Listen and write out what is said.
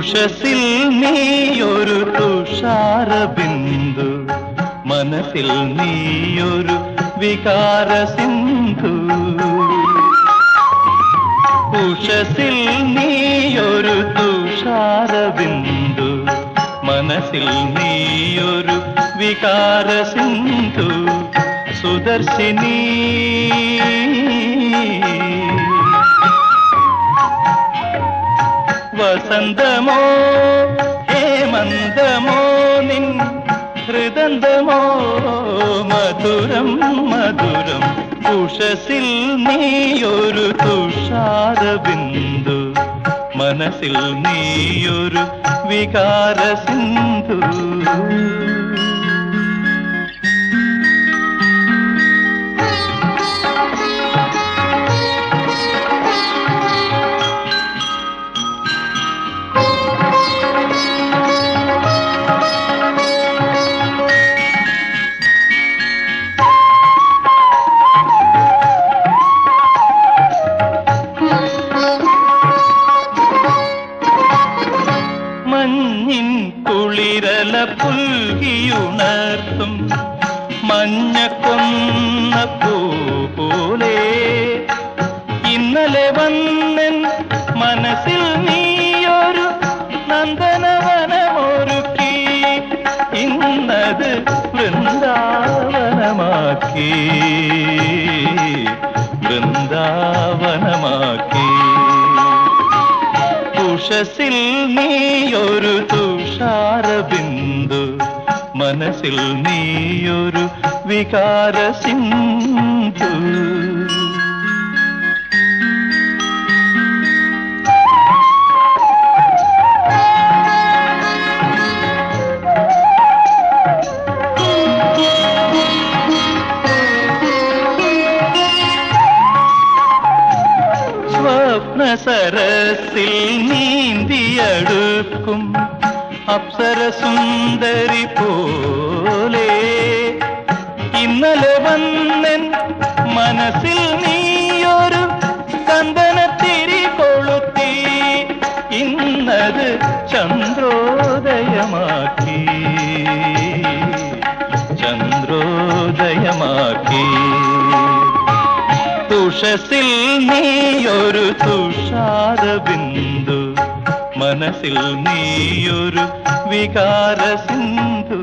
ഉഷസിൽ നീയൊരു തുഷാര ബിന്ദു. മനസ്സിൽ നീയൊരു വികാര സിന്ധു. ഉഷസിൽ നീയൊരു തുഷാര ബിന്ദു. മനസ്സിൽ നീയൊരു വികാര സിന്ധു. സുദർശിനി വസന്തമോ ഹേമന്തമോ നിൻ ഹൃദന്തമോ മധുരം മധുരം. ഉഷസിൽ നീയൊരു തുഷാരബിന്ദു മനസ്സിൽ നീയൊരു വികാര സിന്ധു പുൽകിയുണർത്തും മഞ്ഞ കൊന്ന പൂ പോലെ ഇന്നലെ വന്നൻ മനസ്സിൽ നീയൊരു നന്ദനവനമൊരുക്കി ഇന്നത് വൃന്ദാവനമാക്കി വൃന്ദാവനമാക്കി. ഉഷസിൽ നീയൊരു തുഷാരബിന്ദു മനസ്സിൽ നീയൊരു വികാര സിന്ധു സ്വപ്ന സരസിൽ നീന്തിയടുക്കും അപ്സരസുന്ദരി പോലെ. ഇന്നലെ വന്നൻ മനസ്സിൽ നീയൊരു ചന്ദനത്തിരി കൊളുത്തി. ഇന്നത് ചന്ദ്രോദയമാക്കി. ചന്ദ്രോദയമാക്കി. തുഷസിൽ നീയൊരു തുഷാരബിന്ദു. മനസ്സിൽ നീയൊരു വികാര സിന്ധു